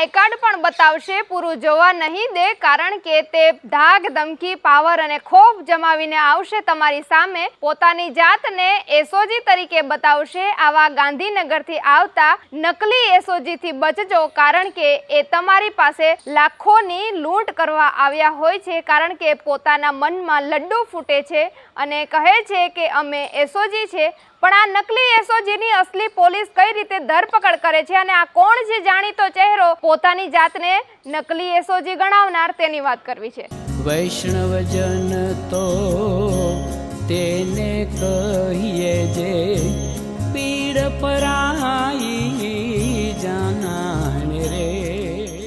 આઈ પણ બતાવશે. પૂરું જોવા નહીં દે, કારણ કે તે ધાક ધમકી, પાવર અને ખોફ જમાવીને આવશે તમારી સામે. પોતાની જાતને એસઓજી તરીકે બતાવશે. આવા ગાંધીનગરથી આવતા નકલી એસઓજીથી બચજો, કારણ કે એ તમારી પાસે લાખોની લૂંટ કરવા આવ્યા હોય છે, કારણ કે પોતાના મનમાં લડ્ડુ ફૂટે છે અને કહે છે કે અમે એસઓજી છે. પણ આ નકલી એસઓજીની અસલી પોલીસ કઈ રીતે ધરપકડ કરે છે અને આ કોણ છે જાણીતો ચહેરો પોતાની જાતને નકલી એસઓજી ગણાવનાર તેની વાત કરવી છે. વૈષ્ણવજન તો તેને કહીએ જે પીડ પરાઈ જાના રે.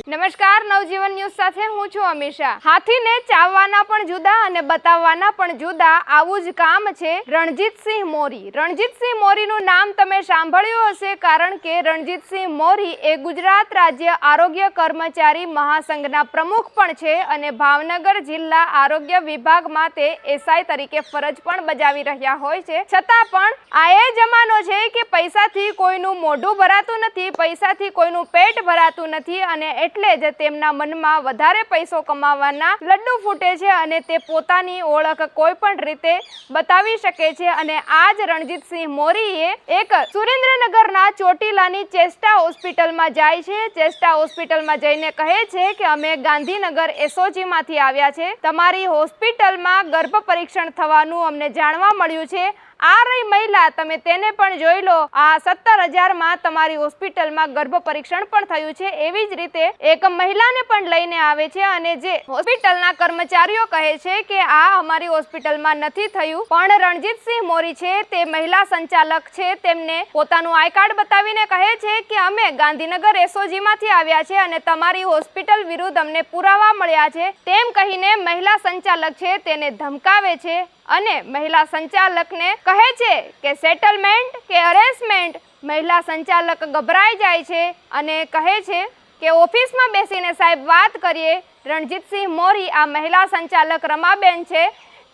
નમસ્કાર નવજીવન ન્યૂઝ સાથે હું છું અમીષા. હાથીને ચાવવાના પણ જુદા અને બતાવવાના પણ જુદા. આવું જ કામ છે રણજીતસિંહ મોરી. રણજીતસિંહ મોરીનું નામ તમે સાંભળ્યું હશે કારણ કે રણજીતસિંહ મોરી એ ગુજરાત રાજ્ય આરોગ્ય કર્મચારી મહાસંઘના પ્રમુખ પણ છે અને ભાવનગર જિલ્લા આરોગ્ય વિભાગમાં તે એસઆઈ તરીકે ફરજ પણ બજાવી રહ્યા હોય છે. છતાં પણ આ એ જમાનો છે કે પૈસાથી કોઈનું મોઢું ભરાતું નથી, પૈસાથી કોઈનું પેટ ભરાતું નથી અને એટલે જ તેમના મનમાં વધારે પૈસો કમાવાના લડ્ડુ ફૂટે છે અને તે પોતાની ઓળખ કોઈ પણ રીતે બતાવી શકે છે અને આ જ રણજીતસિંહ મોરીએ એક સુરેન્દ્રનગરના ચોટીલાની ચેસ્ટા હોસ્પિટલમાં જાય છે. ચેસ્ટા હોસ્પિટલમાં જઈને કહે છે કે અમે ગાંધીનગર એસઓજીમાંથી આવ્યા છે. તમારી હોસ્પિટલમાં ગર્ભ પરીક્ષણ થવાનું અમને જાણવા મળ્યું છે. આ રહી મહિલા, તમે તેને પણ જોઈ લો. આ સત્તર હજારમાં તમારી હોસ્પિટલમાં ગર્ભ પરીક્ષણ પણ થયું છે. એવી જ રીતે એક મહિલાને પણ લઈને આવે છે અને જે હોસ્પિટલના કર્મચારીઓ કહે છે કે આ અમારી હોસ્પિટલમાં નથી થયું, પણ રણજીતસિંહ મોરી છે, તે મહિલા સંચાલક છે. તેમને પોતાનું આઈ કાર્ડ બતાવીને કહે છે કે અમે ગાંધીનગર એસઓજીમાંથી આવ્યા છે અને તમારી હોસ્પિટલ વિરુદ્ધ અમને પુરાવા મળ્યા છે. તેમ કહીને મહિલા સંચાલક છે, તેને ધમકાવે છે. અને મહિલા સંચાલકને કહે છે કે સેટલમેન્ટ કે અરેન્જમેન્ટ મહિલા સંચાલક ગભરાઈ જાય છે અને કહે છે કે ઓફિસમાં બેસીને સાહેબ વાત કરીએ. રણજીતસિંહ મોરી આ મહિલા સંચાલક રમાબેન છે.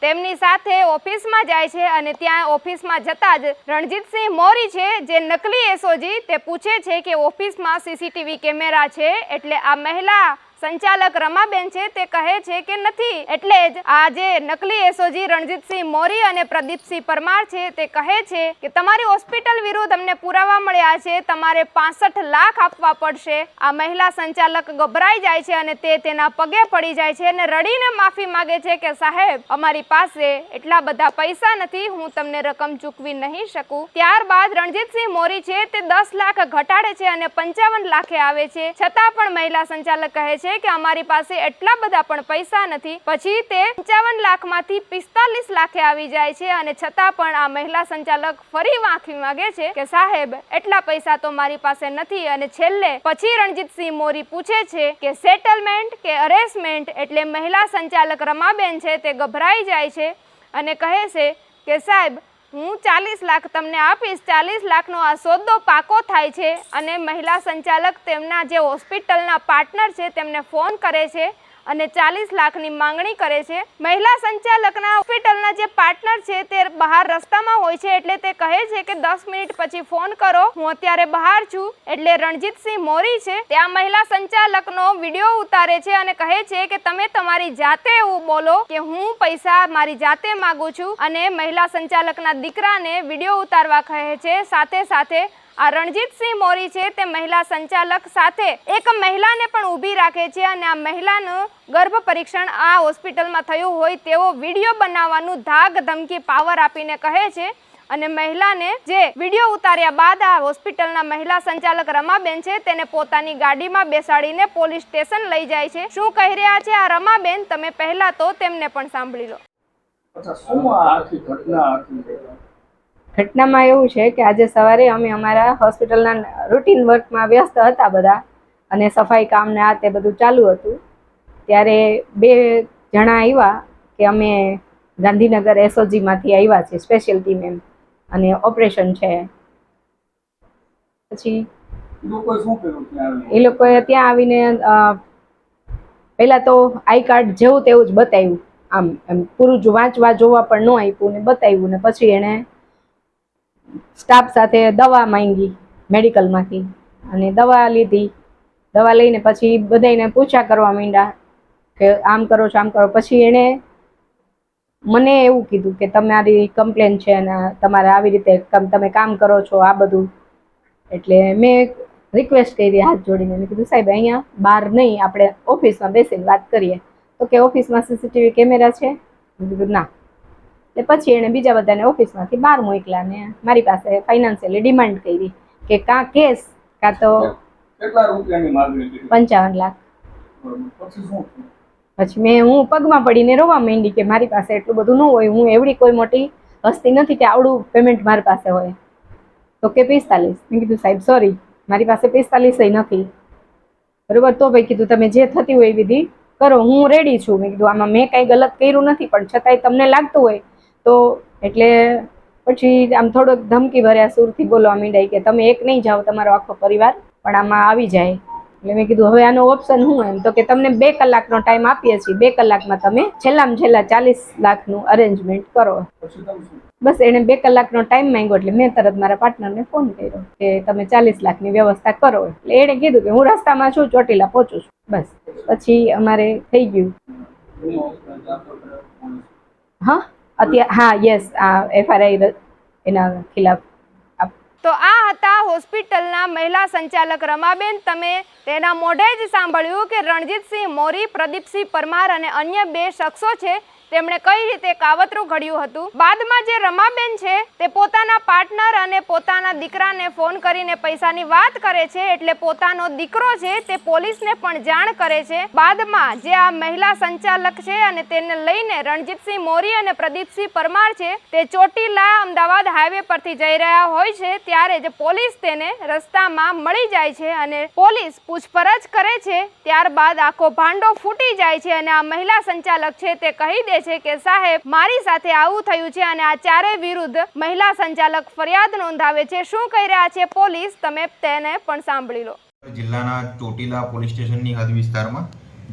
તેમની સાથે ઓફિસમાં જાય છે અને ત્યાં ઓફિસમાં જતાં જ રણજીતસિંહ મોરી છે જે નકલી એસઓજી તે પૂછે છે કે ઓફિસમાં સીસીટીવી કેમેરા છે. એટલે આ મહિલા સંચાલક રમાબેન છે તે કહે છે કે નથી. એટલે જ આ જે નકલી એસઓજી રણજીતસિંહ મોરી અને પ્રદીપસિંહ પરમાર છે તે કહે છે કે તમારી હોસ્પિટલ વિરુદ્ધ અમને પુરાવા મળ્યા છે, તમારે પાસઠ લાખ આપવા પડશે. આ મહિલા સંચાલક ગભરાઈ જાય છે અને તે તેના પગે પડી જાય છે અને રડીને માફી માંગે છે કે સાહેબ, અમારી પાસે એટલા બધા પૈસા નથી, હું તમને રકમ ચૂકવી નહીં શકું. ત્યારબાદ રણજીતસિંહ મોરી છે તે દસ લાખ ઘટાડે છે અને પંચાવન લાખે આવે છે. છતાં પણ મહિલા સંચાલક કહે છે કે અમારી પાસે એટલા બધા પણ પૈસા નથી. પછી તે પંચાવન લાખમાંથી પિસ્તાલીસ લાખે આવી જાય છે અને છતાં પણ આ મહિલા સંચાલક ફરી માફી માંગે છે કે સાહેબ, એટલા પૈસા તો મારી પાસે નથી અને છેલ્લે પછી રણજીતસિંહ મોરી પૂછે છે કે સેટલમેન્ટ કે અરેસમેન્ટ એટલે મહિલા સંચાલક રમાબેન છે તે ગભરાઈ જાય છે અને કહે છે કે સાહેબ હું ચાલીસ લાખ તમને આપીશ. ચાલીસ લાખનો આ સોદો પાકો થાય છે અને મહિલા સંચાલક તેમના જે હોસ્પિટલના પાર્ટનર છે તેમને ફોન કરે છે. અને ચાલીસ લાખની માંગણી કરે છે. મહિલા સંચાલકના હોસ્પિટલના જે પાર્ટનર છે તે બહાર રસ્તામાં હોય છે એટલે તે કહે છે કે દસ મિનિટ પછી ફોન કરો. હું અત્યારે બહાર છું એટલે રણજીતસિંહ મોરી છે. ત્યાં મહિલા સંચાલકનો વીડિયો ઉતારે છે અને કહે છે કે તમે તમારી જાતે એવું બોલો કે હું પૈસા મારી જાતે માંગુ છું. અને મહિલા સંચાલકના દીકરાને વીડિયો ઉતારવા કહે છે. સાથે સાથે આ રણજીતસિંહ મોરી છે તે મહિલા સંચાલક સાથે એક મહિલાને પણ ઊભી રાખે છે અને આ મહિલાનું ગર્ભ પરીક્ષણ આ હોસ્પિટલમાં થયું હોય તેવો વીડિયો બનાવવાનું ધાક ધમકી પાવર આપીને કહે છે અને મહિલાને જે વીડિયો ઉતાર્યા બાદ આ હોસ્પિટલના મહિલા સંચાલક રમાબેન છે તેને પોતાની ગાડીમાં બેસાડીને પોલીસ સ્ટેશન લઈ જાય છે. શું કહી રહ્યા છે આ રમાબેન? તમે પહેલા તો તેમને પણ સાંભળી લો. ઘટનામાં એવું છે કે આજે સવારે અમે અમારા હોસ્પિટલના રૂટીન વર્કમાં વ્યસ્ત હતા બધા અને સફાઈ કામ ને આ તે બધું ચાલુ હતું. ત્યારે બે જણા આવ્યા કે અમે ગાંધીનગર એસઓજીમાંથી આવ્યા છે સ્પેશિયલ ટીમ એમ. અને ઓપરેશન છે. પછી એ લોકોએ ત્યાં આવીને? પહેલા તો આઈ કાર્ડ જેવું તેવું જ બતાવ્યું. આમ એમ પૂરું જ વાંચવા જોવા પણ ન આપ્યું ને બતાવ્યું ને પછી એણે સ્ટાફ સાથે દવા માંગી મેડિકલમાંથી. અને દવા લીધી. દવા લઈને પછી બધાને પૂછા કરવા માંડ્યા કે આમ કરો છો, આમ કરો. પછી એણે મને એવું કીધું કે તમારી કમ્પ્લેન છે અને તમારે આવી રીતે તમે કામ કરો છો આ બધું. એટલે મેં રિક્વેસ્ટ કરી હાથ જોડીને. મેં કીધું, સાહેબ, અહીંયા બહાર નહીં, આપણે ઓફિસમાં બેસીને વાત કરીએ. તો કે ઓફિસમાં સીસીટીવી કેમેરા છે? મેં કીધું, ના. એટલે પછી એણે બીજા બધાને ઓફિસમાંથી બહાર મોકલ્યા ને મારી પાસે ફાઇનાન્શિયલી ડિમાન્ડ કરી કે કાં કેસ કાં તો પંચાવન લાખ. પછી મેં હું પગમાં પડીને રોવા માંડી કે મારી પાસે એટલું બધું ન હોય હું એવડી કોઈ મોટી હસ્તી નથી કે આવડું પેમેન્ટ મારી પાસે હોય. તો કે પિસ્તાલીસ. મેં કીધું સાહેબ સોરી મારી પાસે પિસ્તાલીસ નથી. બરોબર? તો ભાઈ કીધું તમે જે થતી હોય એ વિધિ કરો. હું રેડી છું. મેં કીધું આમાં મેં કાંઈ ગલત કર્યું નથી પણ છતાંય તમને લાગતું હોય તો એટલે પછી આમ થોડોક ધમકી ભર્યા સુરથી બોલવા માંડાય કે તમે એક નહીં જાઓ તમારો આખો પરિવાર, પણ આમાં આવી જાય. એટલે મેં કીધું, હવે આનો ઓપ્શન હું એમ? તો કે તમને બે કલાકનો ટાઈમ આપીએ છીએ. બે કલાકમાં તમે છેલ્લામાં છેલ્લા ચાલીસ લાખનું અરેન્જમેન્ટ કરો. બસ એણે બે કલાકનો ટાઈમ માંગ્યો એટલે મેં તરત મારા પાર્ટનરને ફોન કર્યો કે તમે ચાલીસ લાખની વ્યવસ્થા કરો. એટલે એણે કીધું કે હું રસ્તામાં છું, ચોટીલા પહોંચું છું. બસ. પછી અમારે થઈ ગયું. હા? અત્યારે, હા યસ એફઆરઆઈ એના ખિલાફ તો આ હતા હોસ્પિટલના મહિલા સંચાલક રમાબેન. તમે તેના મોઢે જ સાંભળ્યું કે રણજીતસિંહ, મોરી, પ્રદીપસિંહ પરમાર અને અન્ય બે શખ્સો છે તેમણે કઈ રીતે કાવતરું ઘડ્યું હતું? બાદમાં જે રમાબેન છે, તે પોતાના પાર્ટનર અને પોતાના દીકરાને ફોન કરીને પૈસાની વાત કરે છે, એટલે પોતાનો દીકરો છે, તે પોલીસને પણ જાણ કરે છે. બાદમાં જે આ મહિલા સંચાલક છે અને તેને લઈને રણજીતસિંહ મોરી અને પ્રદીપસિંહ પરમાર છે, તે ચોટીલા અમદાવાદ હાઈવે પરથી જઈ રહ્યા હોય છે, ત્યારે જ પોલીસ તેને રસ્તામાં મળી જાય છે અને પોલીસ પૂછપરછ કરે છે. ત્યારબાદ આખો ભાંડો ફૂટી જાય છે અને આ મહિલા સંચાલક છે, તે કહી દે છે કે સાહેબ, મારી સાથે આવું થયું છે અને આ ચારેય વિરુદ્ધ મહિલા સંચાલક ફરિયાદ નોંધાવે છે. શું કહી રહ્યા છે પોલીસ? તમે તેને પણ સાંભળી લો. જિલ્લાના ચોટીલા પોલીસ સ્ટેશનની હદ વિસ્તારમાં,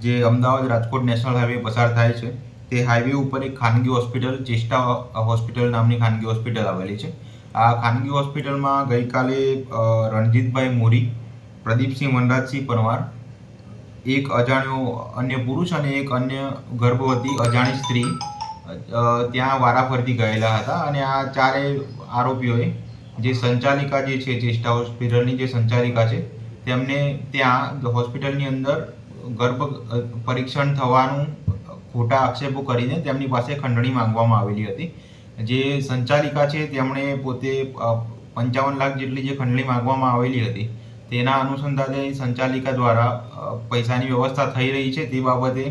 જે અમદાવાદ રાજકોટ નેશનલ હાઈવે પસાર થાય છે, તે હાઈવે ઉપર એક ખાનગી હોસ્પિટલ ચેસ્ટા હોસ્પિટલ નામની ખાનગી હોસ્પિટલ આવેલી છે. આ ખાનગી હોસ્પિટલમાં ગઈકાલે રણજીતભાઈ મોરી, પ્રદીપસિંહ વનરાજસિંહ પરમાર એક અજાણ્યો અન્ય પુરુષ અને એક અન્ય ગર્ભવતી અજાણી સ્ત્રી ત્યાં વારાફરતી ગયેલા હતા અને આ ચારે આરોપીઓએ જે સંચાલિકા જે છે ચેસ્ટા હોસ્પિટલની જે સંચાલિકા છે, તેમને ત્યાં હોસ્પિટલની અંદર ગર્ભ પરીક્ષણ થવાનું ખોટા આક્ષેપો કરીને તેમની પાસે ખંડણી માંગવામાં આવેલી હતી. જે સંચાલિકા છે, તેમણે પોતે પંચાવન લાખ જેટલી જે ખંડણી માંગવામાં આવેલી હતી તેના અનુસંધાને સંચાલિકા દ્વારા પૈસાની વ્યવસ્થા થઈ રહી છે તે બાબતે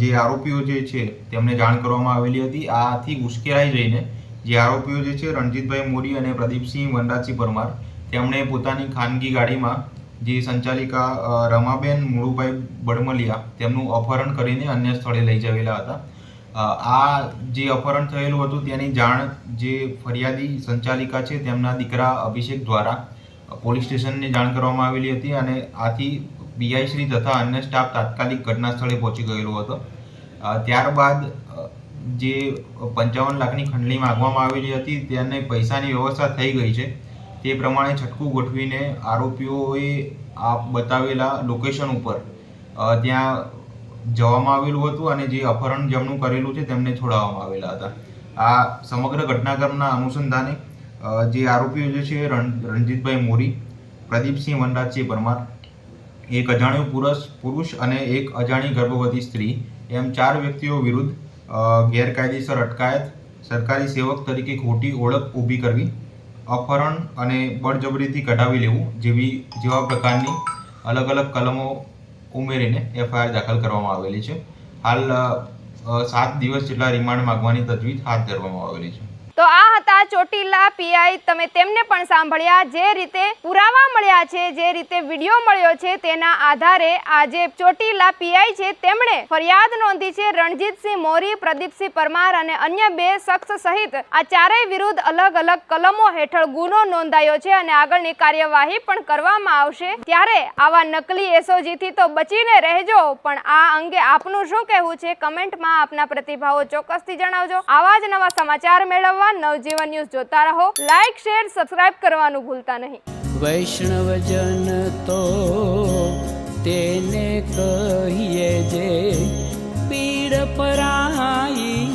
જે આરોપીઓ જે છે તેમને જાણ કરવામાં આવેલી હતી. આથી ઉશ્કેરાઈ જઈને જે આરોપીઓ જે છે રણજીતભાઈ મોરી અને પ્રદીપસિંહ વનરાજસિંહ પરમાર, તેમણે પોતાની ખાનગી ગાડીમાં જે સંચાલિકા રમાબેન મુળુભાઈ બડમલિયા તેમનું અપહરણ કરીને અન્ય સ્થળે લઈ જવેલા હતા. આ જે અપહરણ થયેલું હતું તેની જાણ જે ફરિયાદી સંચાલિકા છે તેમના દીકરા અભિષેક દ્વારા પોલીસ સ્ટેશનને જાણ કરવામાં આવેલી હતી અને આથી પીઆઈ શ્રી તથા અન્ય સ્ટાફ તાત્કાલિક ઘટના સ્થળે પહોંચી ગયેલો હતો. ત્યારબાદ જે પંચાવન લાખની ખંડણી માગવામાં આવેલી હતી તેને પૈસાની વ્યવસ્થા થઈ ગઈ છે. તે પ્રમાણે છટકું ગોઠવીને આરોપીઓએ આ બતાવેલા લોકેશન ઉપર ત્યાં જવામાં આવેલું હતું અને જે અપહરણ જેમનું કરેલું છે તેમને છોડાવવામાં આવેલા હતા. આ સમગ્ર ઘટનાક્રમના અનુસંધાને જે આરોપીઓ જે છે, રણ, રણજીતભાઈ મોરી, પ્રદીપસિંહ વનરાજસિંહ પરમાર, એક અજાણ્યો પુરુષ પુરુષ અને એક અજાણી ગર્ભવતી સ્ત્રી. એમ ચાર વ્યક્તિઓ વિરુદ્ધ ગેરકાયદેસર અટકાયત સરકારી સેવક તરીકે ખોટી ઓળખ ઊભી કરવી, અપહરણ અને બળજબરીથી કઢાવી લેવું જેવી, જેવા પ્રકારની અલગ અલગ કલમો ઉમેરીને એફઆઈઆર દાખલ કરવામાં આવેલી છે. હાલ સાત દિવસ જેટલા રિમાન્ડ માંગવાની તજવીજ હાથ ધરવામાં આવેલી છે. હતા ચોટીલા પીઆઈ તમે તેમને પણ સાંભળ્યા જે રીતે પુરાવા મળ્યા છે, જે રીતે વીડિયો મળ્યો છે તેના આધારે આજે ચોટીલા પીઆઈ છે તેમણે ફરિયાદ નોંધી છે રણજીતસિંહ મોરી, પ્રદીપસિંહ પરમાર અને અન્ય બે શખ્સ સહિત આ ચારેય વિરુદ્ધ અલગ અલગ કલમો હેઠળ ગુનો નોંધાયો છે અને આગળની કાર્યવાહી પણ કરવામાં આવશે. ત્યારે આવા નકલી એસઓજીથી તો બચીને રહેજો, પણ આ અંગે આપનું શું કહેવું છે? કમેન્ટમાં આપના પ્રતિભાવો ચોક્કસથી જણાવજો. આવા જ નવા સમાચાર મેળવવા નવજીવન ન્યૂઝ જોતા રહો. લાઈક શેર સબસ્ક્રાઇબ કરવાનું ભૂલતા નહીં. વૈષ્ણવજન તો તેને કહીએ જે પીડ પરાઈ